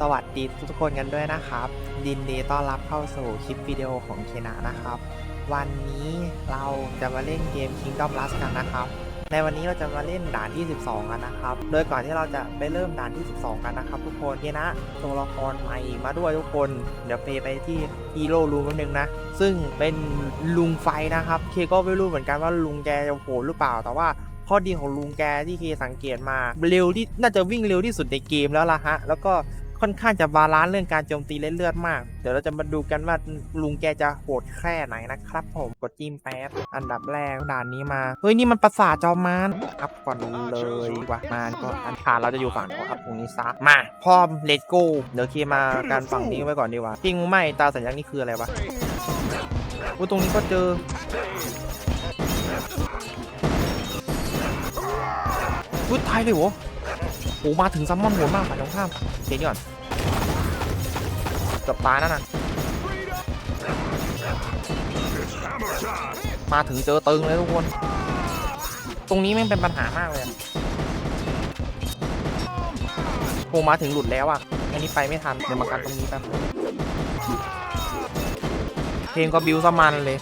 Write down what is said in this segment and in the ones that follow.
สวัสดีทุกคนกันด้วยนะครับยินดีต้อนรับเข้าสู่คลิปวิดีโอของเคนะนะครับ วันนี้เราจะมาเล่นเกม Kingdom Rush กันนะครับ ในวันนี้เราจะมาเล่นด่านที่ 12 กันนะครับ โดยก่อนที่เราจะไปเริ่มด่านที่ 12 กันนะครับ ทุกคนเคนะตัวละครใหม่มาด้วยทุกคน เดี๋ยวเฟย์ไปที่ฮีโร่รูมนึงนะ ซึ่งเป็นลุงไฟนะครับ เคก็ไม่รู้เหมือนกันว่าลุงแกจะโหดหรือเปล่า แต่ว่าข้อดีของลุงแกที่เคสังเกตมาเร็วที่น่าจะวิ่งเร็วที่สุดในเกมแล้วล่ะฮะ แล้วก็ ค่อนข้างจะบาลานซ์เรื่องการโจมตีเลือดมาก เดี๋ยวเราจะมาดูกันว่าลุงแกจะโหดแค่ไหนนะครับ ผมกดจิ้มแป๊บอันดับแรกด่านนี้มา เฮ้ยนี่มันประสาทจอมารอัพก่อนเลยว่ามารก็อันผ่านเราจะอยู่ฝั่งขออัพตรงนี้ซะมาพร้อมเลตโก้เดี๋ยวเคมาการฝั่งนี้ไว้ก่อนดีกว่าจริงไม่ตาสัญลักษณ์นี่คืออะไรวะโอ้ตรงนี้ก็เจอวุ้ยตายเลยเหร อโอ้มาถึงซัมมอนโหดมากฝ่ายตรงข้ามเดี๋ยวก่อนเกือบตายนั่นน่ะมาถึงเจอตึงเลยทุกคน ตรงนี้แม่งเป็นปัญหามากเลยโอ้มาถึงหลุดแล้วอะ อันนี้ไปไม่ทันเดี๋ยวมากันตรงนี้แป๊บเพลงก็บิวสมันเลย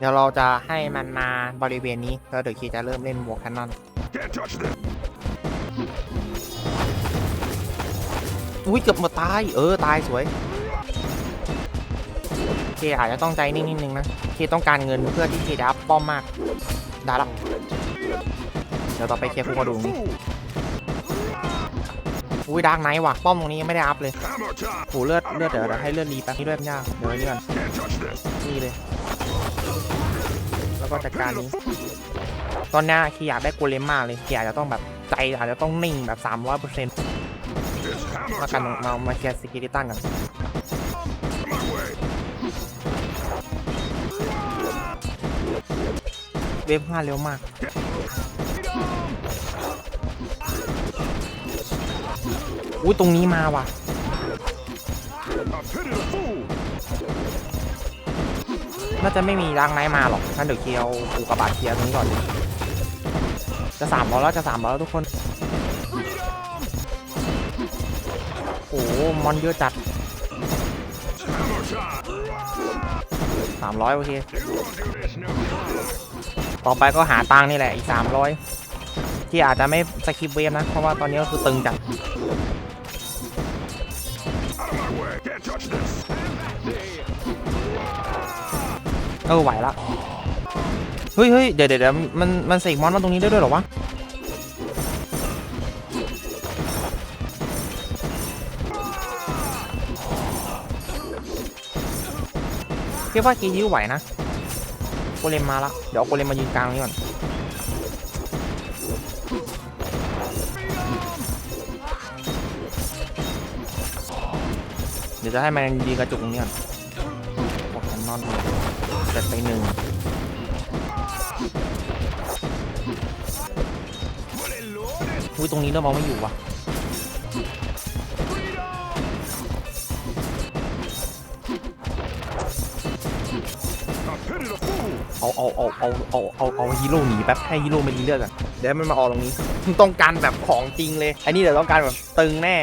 เดี๋ยวเราจะให้มันมาบริเวณนี้แล้วเดี๋ยวคีจะเริ่มเล่นวอลแคนนอน Can't touch this. อุ้ยเกือบหมดตาย เออ ตายสวยเคอาจจะต้องใจนิ่งนิดนึงนะเคต้องการเงินเพื่อที่เคจะอัพป้อมมากได้ละเดี๋ยวต่อไปเคคุกมาดูตรงนี้อุ้ยดาร์กไนท์ว่ะป้อมตรงนี้ยังไม่ได้อัพเลย Hammer time. โหเลือดเลือดเดี๋ยวเดี๋ยวให้เลือดรีแป๊บนี้ด้วยไม่ยากเดี๋ยวไว้นี่ก่อน Can't touch this. นี่เลย แล้วก็จัดการนี้ ตอนนี้ยคีอยากได้โกเลมมากเลยคีอาจจะต้องแบบใจอาจจะต้องนิ่งแบบ300เปอร์เซ็นต์ It's hammer มากันมามาเคลียร์สกิลิตันกันเวฟห้าเร็วมากอุ้ยตรงนี้มาว่ะ น่าจะไม่มีร่างไนมาหรอกงั้นเดี๋ยวเคลียร์เอาอุกกาบาตเคลียร์ตรงนี้ก่อนเลยจะสามร้อยแล้วจะสามร้อยแล้วทุกคน โอ้โหมอนเยอะจัดสามร้อยโอเค ต่อไปก็หาตังนี่แหละอีกสามร้อยที่อาจจะไม่สคิปเวฟนะ เพราะว่าตอนนี้ก็คือตึงจัด เออไหวละเฮ้ยเฮ้ยเดี๋ยวเดี๋ยวเดี๋ยวมันมันเสกมอนมาตรงนี้ได้ด้วยเหรอวะเรียกว่ากียิ้วไหวนะโกเลมมาละเดี๋ยวโกเลมมายืนกลางนี้ก่อนเดี๋ยวจะให้มันยืนกระจุกตรงนี้ก่อน หนึ่งอุ้ยตรงนี้เรามองไม่อยู่วะเอาเอาเอาเอาเอาเอาเอาฮีโร่หนีแป๊บให้ฮีโร่มันรีเลือดก่อนเดี๋ยวมันมาออกตรงนี้ต้องการแบบของจริงเลย อันนี้เดี๋ยวต้องการแบบตึงแน่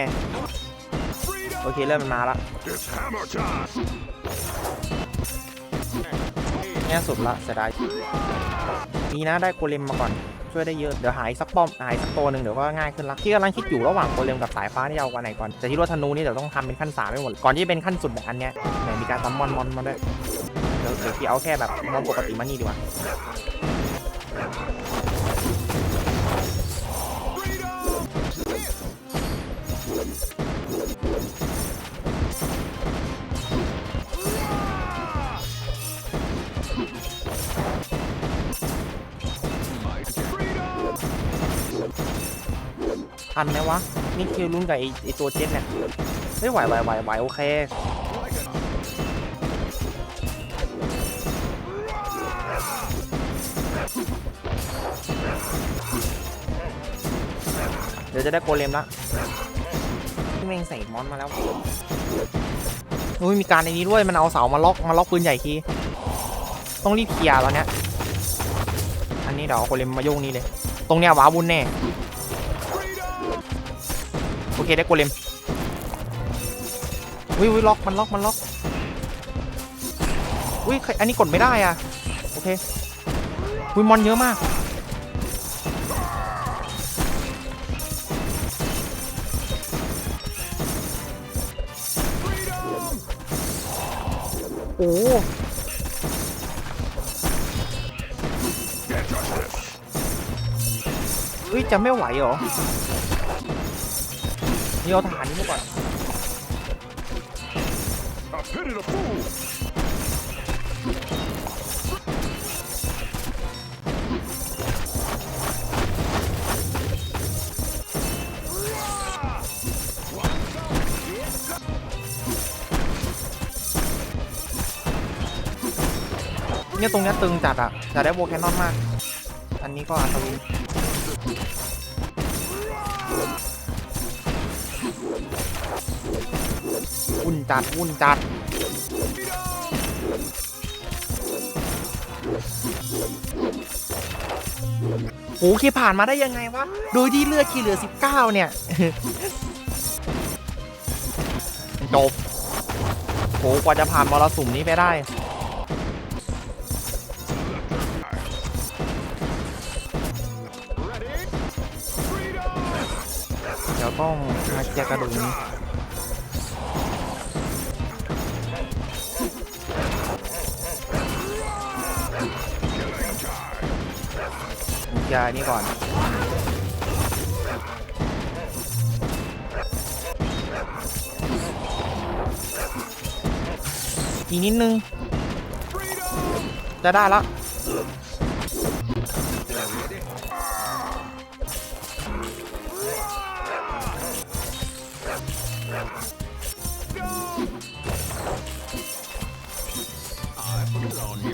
โอเคเริ่มมันมาละ It's hammer time. แง่สุดละเสียดายมีนะได้โกเลมมาก่อน ช่วยได้เยอะ เดี๋ยวหายสักป้อม หายสักตัวหนึ่งเดี๋ยวก็ง่ายขึ้นละที่กำลังคิดอยู่ระหว่างโกเลมกับสายฟ้าที่เอากันไหนก่อนแต่ที่ว่าธนูนี่เดี๋ยวต้องทำเป็นขั้นสามไม่หมด ก่อนที่จะเป็นขั้นสุดแบบอันเนี้ยไหนมีการซัมมอนมอนมาด้วยเดี๋ยวเดี๋ยวที่เอาแค่แบบมอนปกติมานี่ดีกว่า ทันไหมวะ นี่คิวรุ่นกับไอไอตัวเจ็ตเนี่ยไม่ไหวไหวไหวไหวโอเคเดี๋ยวจะได้โกเลมละที่แม่งใส่มอนมาแล้วอุ้ยมีการในนี้ด้วย มันเอาเสามาล็อกมาล็อกปืนใหญ่คีต้องรีบเคลียร์แล้วเนี้ยอันนี้เดี๋ยวโกเลมมาโยงนี้เลย ตรงเนี้ยว้าวุ่นแน่ เคได้โกเลมอุ้ยอุ้ยล็อกมันล็อกมันล็อกอุ้ยใครอันนี้กดไม่ได้อะโอเคอุ้ยมอนเยอะมากโอ้เฮ้ยจะไม่ไหวเหรอ นี่เอาฐานนี้มาก่อน A pity the fool. เนี่ยตรงเนี้ยตึงจัดอะจะได้โวแคนนอนมาก อันนี้ก็อัศวิน วุ่นจัดวุ่นจัดโหเคผ่านมาได้ยังไงวะ โดยที่เลือดคีเหลือ 19 เนี่ย จบโหกว่าจะผ่านมรสุมนี้ไปได้ เดี๋ยวต้องมาเคลียกระดูกนี้ ยร์อันนี้ก่อน อีกนิดนึง จะได้แล้ว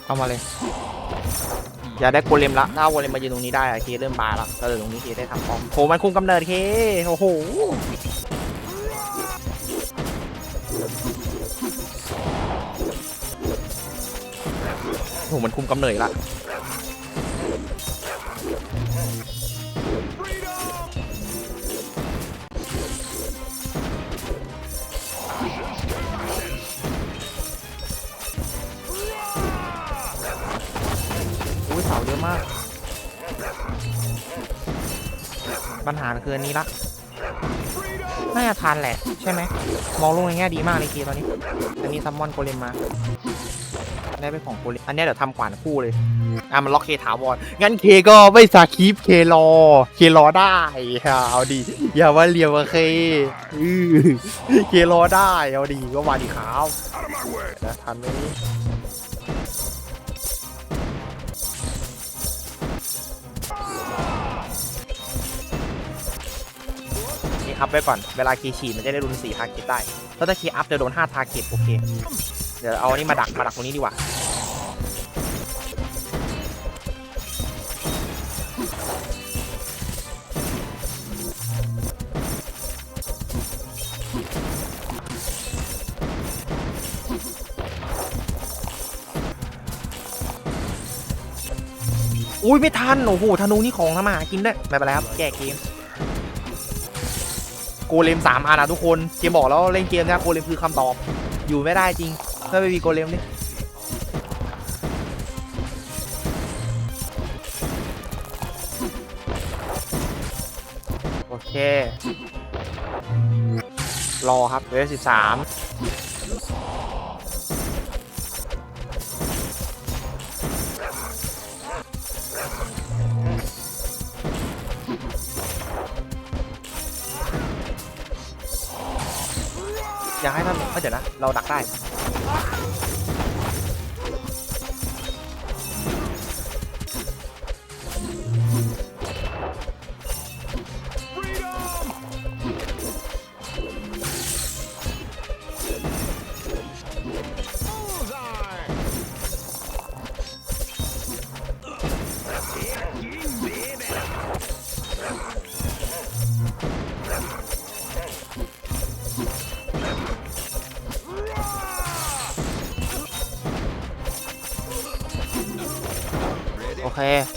เอามาเลย จะได้โกเลมละถ้าโกเลมมายืนตรงนี้ได้อะเคเริ่มบาและก็เลยตรงนี้เคได้ทำฟอร์มโหมันคุมกำเนิดเคโอ้โหโหมันคุมกำเนิดละ มาก ปัญหาคืออันนี้ละน่าจะทานแหละ ใช่ไหม มองลงในแง่ดีมากเลยเคตอนนี้ อันนี้ซัมมอนโกเลมมา ได้เป็นของโกเลมอันนี้เดี๋ยวทำขวานคู่เลย อะมันล็อกเคถาวร งั้นเคก็ไม่สาคีปเครอ เครอได้ เอาดี อย่าว่าเรียวอะเคเครอได้ เอาดีก็มาดีขาว Out of my way. นะทันไหม นี่อัพไว้ก่อน เวลาคีฉีมันจะได้รุน4ทาร์เก็ตได้ ถ้าถ้าคีอัพจะโดน5ทาร์เก็ตโอเค เดี๋ยวเอาอันนี้มาดักมาดักตรงนี้ดีกว่าอุ้ยไม่ทัน โอ้โหธนูนี่ของทำมาหากินด้วยไม่เป็นไรครับ แก้เกม เลมสามอันนะทุกคนเกมบอกแล้วเล่นเกมนะโกเลมคือคำตอบ อยู่ไม่ได้จริง ถ้าไม่มีโกเลมนี่โอเค รอครับเวสิบสาม อยากให้ท่านเอ้ยเดี๋ยวนะ เราดักได้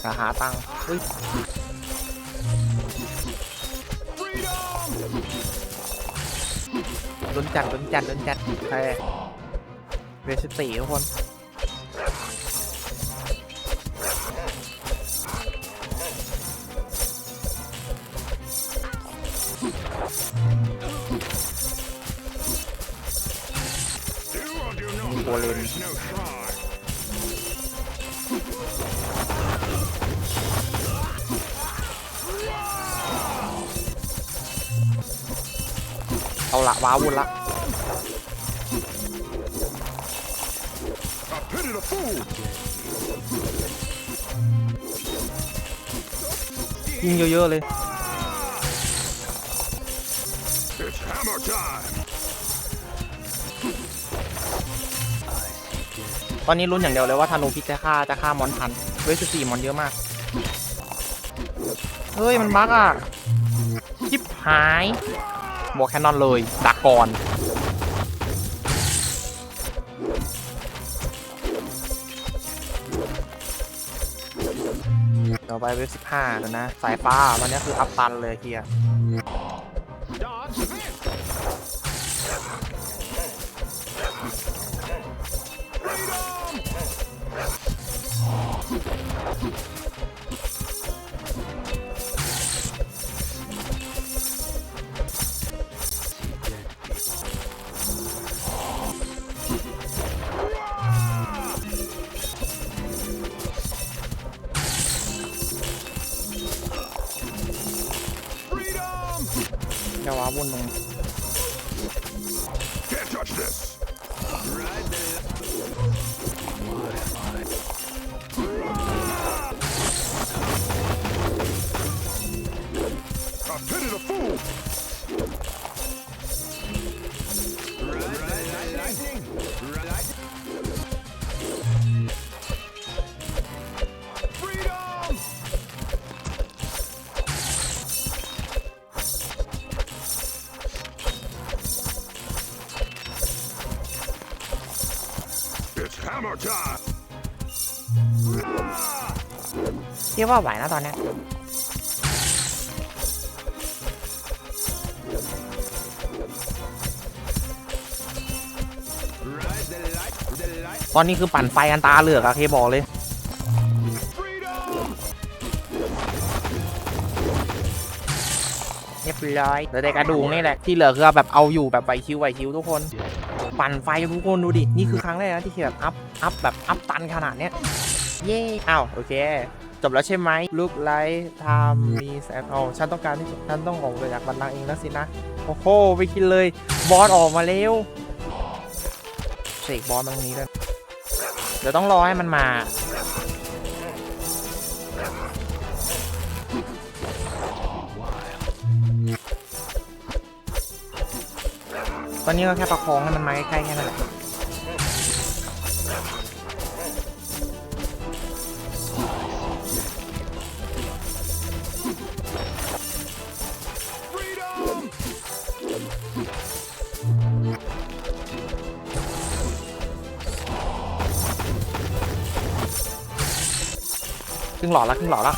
มะหาตังค์ลุ้นจัดโดนจัดโดนจัดแพ้เวสตีทุกคน ว้าวุ่นละยิงเยอะ ๆ เลยตอนนี้ลุ้นอย่างเดียวเลยว่าธนูพิษจะฆ่าจะฆ่ามอนทันเวสสี่มอนเยอะมาก เฮ้ย มันบั๊กอะชิบหาย บวกแคนนอนเลยดักก่อนเดี๋ยวไปเวฟสิบห้าแล้วนะ สายฟ้าวันนี้คืออัพตันเลยเฮีย แค่ว้าวุ่นตรง Can't touch this. I pity เทียบว่าไหวนะตอนนี้ตอนนี้คือปั่นไฟกันตาเหลือกอะเคบอกเลยเรียบร้อยเหลือแต่กระดูกนี่แหละ ที่เหลือคือแบบเอาอยู่แบบไวคิวไวคิวทุกคน ปั่นไฟทุกคนดูดิ นี่คือครั้งแรกนะที่เคแบบอัพ อัพแบบอัพตันขนาดเนี้ย เย้อ้าวโอเค จบแล้วใช่ไหมลูกไลท์ทำมีแซนเอาฉันต้องการที่ฉันต้องออกไปจากบันลังก์เองแล้วสินะ โอ้โห ไปกินเลย บอสออกมาเร็วเสกบอสมาตรงนี้ด้วยเดี๋ยวต้องรอให้มันมา ตอนนี้ก็แค่ประคองให้มันมาใกล้ๆแค่นั้นแหละ Freedom! ครึ่งหลอดแล้วครึ่งหลอดแล้ว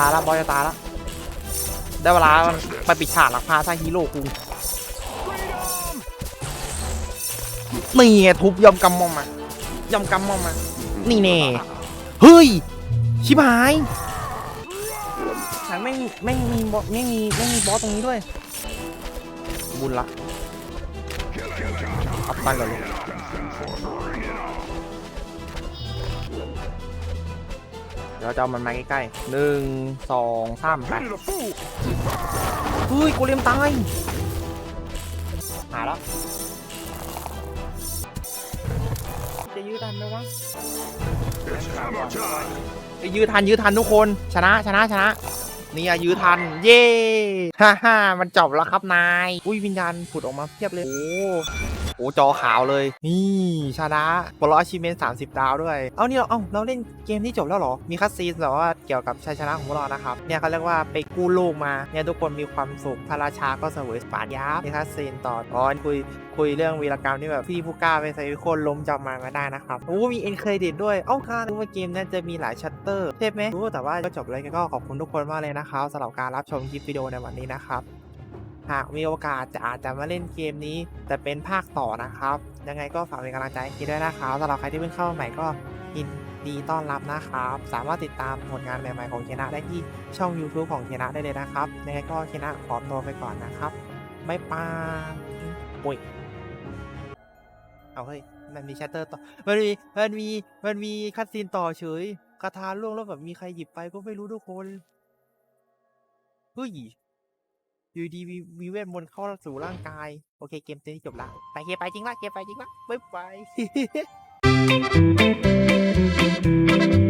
ตายแล้วบอยจะตายแล้วได้เวลามันไปปิดฉากหลักพาซาฮีโร่กู Freedom! นี่ไงทุบยอมกำมอมมายอมกำมอมมา นี่เน่เฮ้ย ชิบหายฉากไม่งไม่งมีบอสไม่มีไม่มีบอสตรงนี้ด้วย บุญละอัพตันก่อนเลย เดี๋ยวจะเอามันมาใกล้ๆหนึ่งสองสามไป Pity the fool! เฮ้ยกูเลียมตายหายแล้วจะยื้อทันไหมวะ It's hammer time! จะยื้อทันยื้อทันทุกคน ชนะชนะชนะนี่อะยื้อทัน เย้ฮ่าฮ่ามันจบแล้วครับนาย อุ้ยวิญญาณผุดออกมาเพียบเลยโอ้ โหจอขาวเลย นี่ชนะปลอาชีเมน30ดาวด้วย เอานี่เราเอ้าเราเล่นเกมที่จบแล้วหรอ มีคัสซีนแบบว่าเกี่ยวกับชัยชนะของพวกเรานะครับ เนี่ยเขาเรียกว่าไปกู้โลกมาเนี่ยทุกคนมีความสุขพระราชาก็เสวยปานยับมีคัสซีนต่ออ๋อคุยคุยเรื่องวีรกรรมที่แบบพี่ผู้กล้าไปใส่โคนล้มจำมาก็ได้นะครับโอ้มีเอ็นเครดิตด้วยเอ้าค่ะรู้ว่าเกมนี้จะมีหลายชัตเตอร์เทพไหมรู้แต่ว่าก็จบเลยก็ขอบคุณทุกคนมากเลยนะครับสำหรับการรับชมคลิปวิดีโอในวันนี้นะครับ หากมีโอกาสจะอาจจะมาเล่นเกมนี้ แต่เป็นภาคต่อนะครับ ยังไงก็ฝากเป็นกำลังใจให้คิดด้วยนะครับสำหรับใครที่เพิ่งเข้ามาใหม่ก็ยินดีต้อนรับนะครับ สามารถติดตามผลงานใหม่ๆของเคนะได้ที่ช่อง YouTube ของเคนะได้เลยนะครับ ยังไงก็เคนะขอตัวไปก่อนนะครับบ๊ายบายปุยเอาเฮ้ยมันมีแชตเตอร์ต่อ มันมี มันมี มันมีคัดซีนต่อเฉยคาถาล่วงแล้วแบบมีใครหยิบไปก็ไม่รู้ทุกคน เฮ้ย อยู่ดีวิเวทมนต์เข้าสู่ร่างกาย โอเคเกมตัวนี้จบละไปเคไปจริงวะเคไปจริงวะบ๊ายบาย